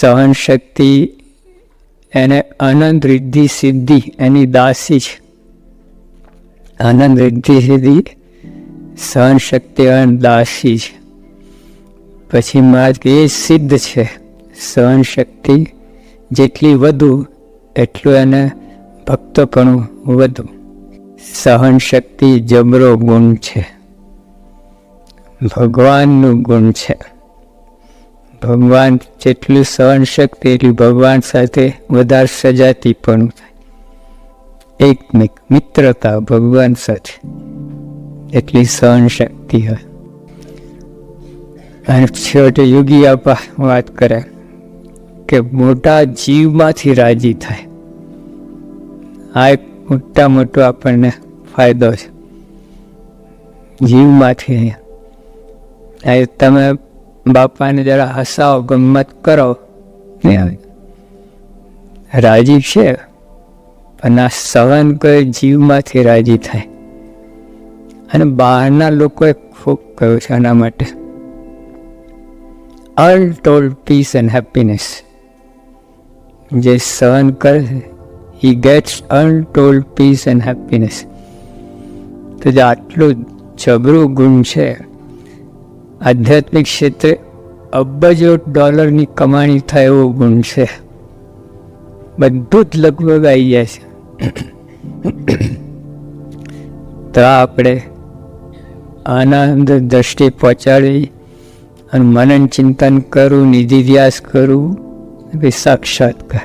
સહન શક્તિ એને અનંત રિદ્ધિ સિદ્ધિ, એની દાસી છે અનંત રિદ્ધિ સિદ્ધિ સહન શક્તિ અનંત દાસી છે પછી માર્ગ એ સિદ્ધ છે. સહન શક્તિ જેટલી વધુ, એટલું એને ભક્તપણું વધુ. સહન શક્તિ જબરો ગુણ છે. ભગવાનનું ગુણ છે. ભગવાન જેટલું સહન શક્તિ એટલી ભગવાન સાથે વધારે સજાતી પણ થાય. એક મિત્રતા ભગવાન સાથે એટલી સહન શક્તિ હોય. અને છેવટે યોગી આપા વાત કરે કે મોટા જીવમાંથી રાજી થાય. આ એક મોટા મોટો આપણને ફાયદો છે. જીવમાંથી અહીંયા. તમે બાપાને જરા હસાવો ગમત કરો. નહીં આવે રાજી છે, પણ આ સહન કોઈ જીવમાંથી રાજી થાય. અને બહારના લોકોએ ખૂબ કહ્યું છે આના માટે. All toll peace and happiness જે સહન કરે, he gets untold peace and happiness તો જે આટલું જબરું ગુણ છે આધ્યાત્મિક ક્ષેત્રે અબજો ડોલરની કમાણી થાય એવો ગુણ છે. બધું જ લગભગ આવી જાય છે. તો આપણે આના અંદર દ્રષ્ટિ પહોંચાડી અને મનન ચિંતન કરું નિધિધ્યાસ કરું પછી સાક્ષાત્કાર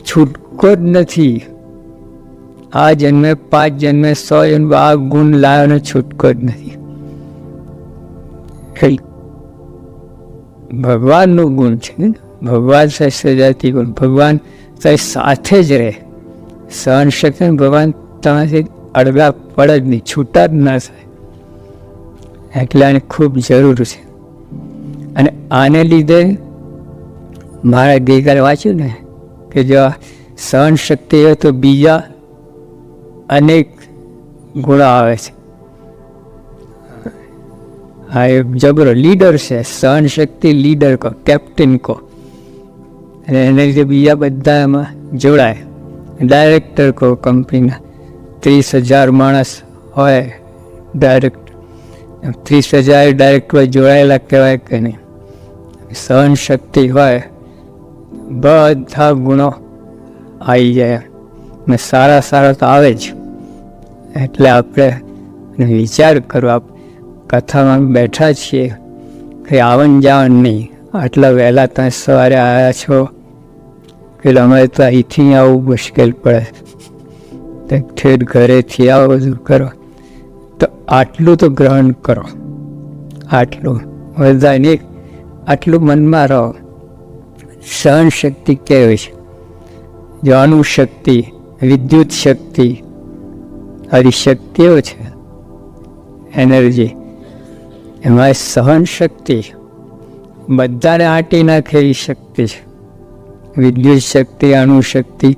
છૂટકો જ નથી. આ જન્મે, પાંચ જન્મે, સો જન્મ આ ગુણ લાવ્યો છૂટકો જ નથી. કઈ ભગવાનનું ગુણ છે ભગવાન સાથે ગુણ. ભગવાન તારી સાથે જ રહે. સહન શક્તિ ભગવાન તમારાથી અડગા પડે જ નહીં, છૂટા જ ના થાય. એટલે આને ખૂબ જરૂર છે. અને આને લીધે મારે ગઈકાલે વાંચ્યું ને કે જો સહન શક્તિ હોય તો બીજા અનેક ગુણો આવે છે. હા, એ જબરો લીડર છે, સહન શક્તિ લીડર કહો કેપ્ટન કહો અને એને લીધે બીજા બધા એમાં જોડાય ડાયરેક્ટર કહો કંપનીના ત્રીસ હજાર માણસ હોય ડાયરેક્ટ ત્રીસ હજાર ડાયરેક્ટર જોડાયેલા કહેવાય કે નહીં. સહન શક્તિ હોય, બધા ગુણો આવી જાય. ને સારા સારા તો આવે જ. એટલે આપણે વિચાર કરો આપ કથામાં બેઠા છીએ કે આવન જાવન નહીં. આટલા વહેલા તમે સવારે આવ્યા છો કે અમારે તો અહીંથી આવવું મુશ્કેલ પડે. ઠેર ઘરેથી આવો, બધું કરો. તો આટલું તો ગ્રહણ કરો. આટલું. નહીં. આટલું મનમાં રહો. સહન શક્તિ કેવી છે? જો શક્તિ, વિદ્યુત શક્તિ આવી શક્તિઓ છે. એનર્જી. એમાં સહન શક્તિ બધાને આંટી નાખે એવી શક્તિ છે. વિદ્યુત શક્તિ, અણુશક્તિ,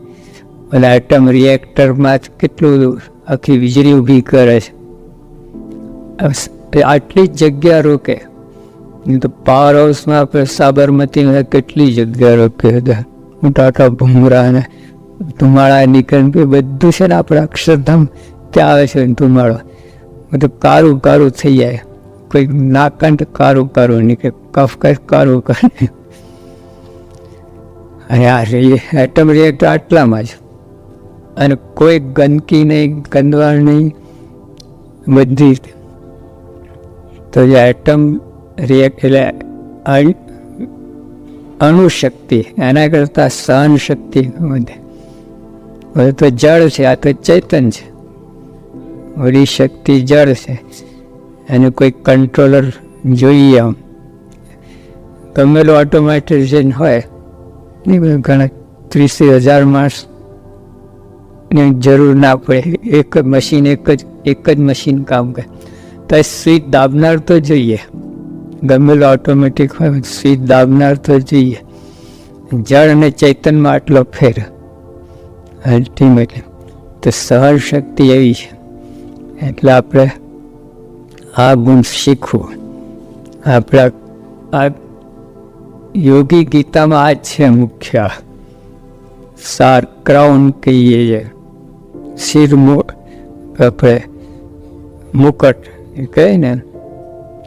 અને એટમ રિએક્ટરમાં કેટલું આખી વીજળી ઊભી કરે છે. આટલી જ જગ્યા રોકે. તો પાવર હાઉસમાં આપણે સાબરમતીમાં કેટલી જગ્યા રોકે હતા મોટા ભૂંગરા અને ધુમાડા નીકળે બધું છે ને આપણે અક્ષરધામ ત્યાં આવે છે ધુમાડો. બધું કારું કારું થઈ જાય. કોઈ નાકંઠ કારું કારું ને કે કફ કારું કરે અને આ એટમ રિએક્ટર આટલામાં જ અને કોઈ ગંદકી નહીં ગંદવાળ નહીં બધી. તો જે એટમ રિએક્ટ એટલે અણુશક્તિ એના કરતાં સહન શક્તિ વધે બધું તો જળ છે આ તો ચેતન છે ઓલી શક્તિ જળ છે એનું કોઈ કંટ્રોલર જોઈએ આમ. ગમેલું ઓટોમેટિઝન હોય ને ઘણા ત્રીસથી હજાર માણસની જરૂર ના પડે. એક જ મશીન એક જ એક જ મશીન કામ કરે. તો સ્વીચ દાબનાર તો જોઈએ. ગમેલું ઓટોમેટિક હોય સ્વીચ દાબનાર તો જોઈએ. જળ અને ચૈતનમાં આટલો ફેર. અલ્ટિમેટલી તો સહન શક્તિ એવી છે. એટલે આપણે આ ગુણ શીખવું. આપણા આ યોગી ગીતામાં આ છે મુખ્ય. સાર ક્રાઉન કહીએ છીએ. શિર આપણે મુકટ એ કહે ને,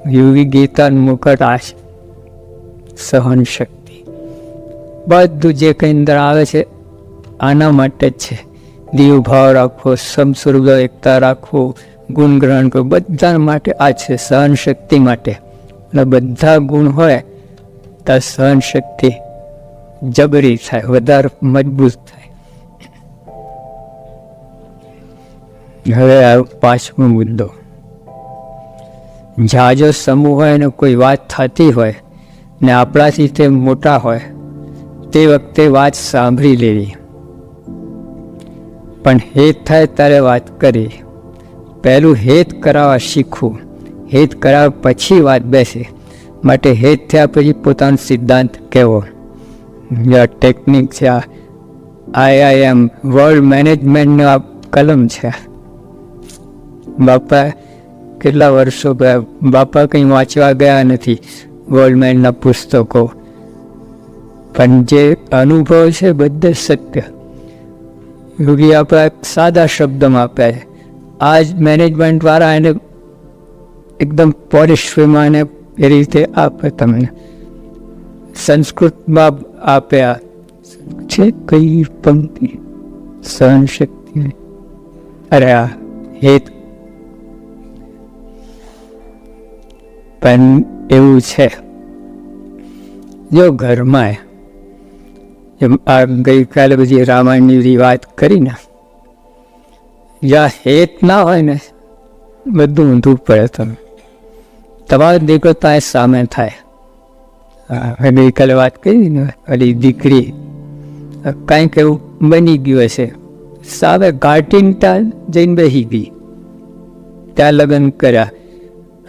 યોગી ગીતાનું મુકટ આ છે. સહન શક્તિ. બધું જે કંઈ અંદર આવે છે, આના માટે જ છે. દીવ ભાવ રાખવો સમસ્વરૂપ એકતા રાખવો ગુણગ્રહણ કરો. બધા માટે આ છે સહન શક્તિ માટે. અને બધા ગુણ હોય તો સહન શક્તિ જબરી થાય, વધારે મજબૂત થાય. હવે આ પાંચમો મુદ્દો. જાજો સમૂહ હોય ને કોઈ વાત થતી હોય ને આપણાથી તે મોટા હોય, તે વખતે વાત સાંભળી લેવી. પણ હેત થાય ત્યારે વાત કરી. પહેલું હેત કરાવવા શીખવું હેત કરાવ્યા પછી વાત બેસે. માટે હેત થયા પછી પોતાનો સિદ્ધાંત કહેવો. ટેકનિક છે, આ આઈઆઈએમ વર્લ્ડ મેનેજમેન્ટનો આ કલમ છે. બાપા કેટલા વર્ષો ગયા? બાપા કંઈ વાંચવા ગયા નથી વર્લ્ડ મેનના પુસ્તકો. પણ જે અનુભવ છે બધે સત્ય. યોગી આપણા સાદા શબ્દમાં આપ્યા છે. આ જ મેનેજમેન્ટવાળા એને એકદમ પોલિશ વેમાં એને એ રીતે આપે તમને. સંસ્કૃતમાં આપ્યા. છે કઈ પંક્તિ? સહન શક્તિ. અરે આ હેત. પણ એવું છે. જો ઘરમાં જેમ આ ગઈકાલે બધી રામાયણની વાત કરી ને જ્યાં હેત ના હોય ને બધું ઊંધું પડે તમે તમારો દીકરો ત્યાં સામે થાય. હા, ગઈકાલે વાત કરી ને ઓલી દીકરી કાંઈક એવું બની ગયું હશે. સામે ગાર્ટીન ત્યાં જઈને બેસી ગઈ. ત્યાં લગ્ન કર્યા.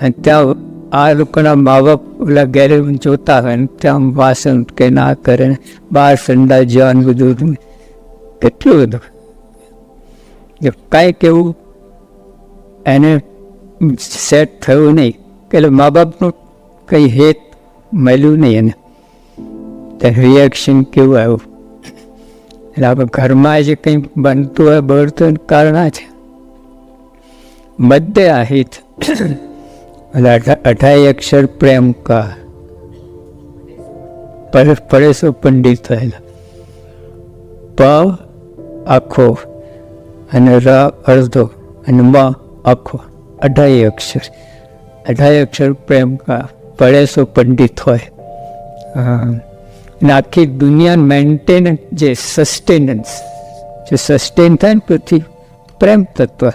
અને ત્યાં આ લોકોના મા બાપ ઓલા ઘેરે જોતા હોય ને ત્યાં વાસણ કે ના કરે ને બહાર સંડા જવાનું બધું. કેટલું બધું જો કાંઈક એવું એને સેટ થયું નહીં. કે એટલે મા બાપનું કંઈ હેત મળ્યું નહીં એને. તો રિએક્શન કેવું આવ્યું? એટલે આપણે ઘરમાં જે કંઈ બનતું હોય, બળતું હોય, કારણ આ છે. બધે આ હિત. એટલે અઢા- અઢાઈ અક્ષર પ્રેમ કા. પરેશ પંડિત થયેલા. પ આખો અને ર અડધો અને મ આખો. અઢાઈ અક્ષર. અઢાઈ અક્ષર પ્રેમ કા પરેશો પંડિત હોય. અને આખી દુનિયા મેન્ટેન જે સસ્ટેનન્સ જે સસ્ટેન થાય ને પૃથ્વી, પ્રેમ તત્વ.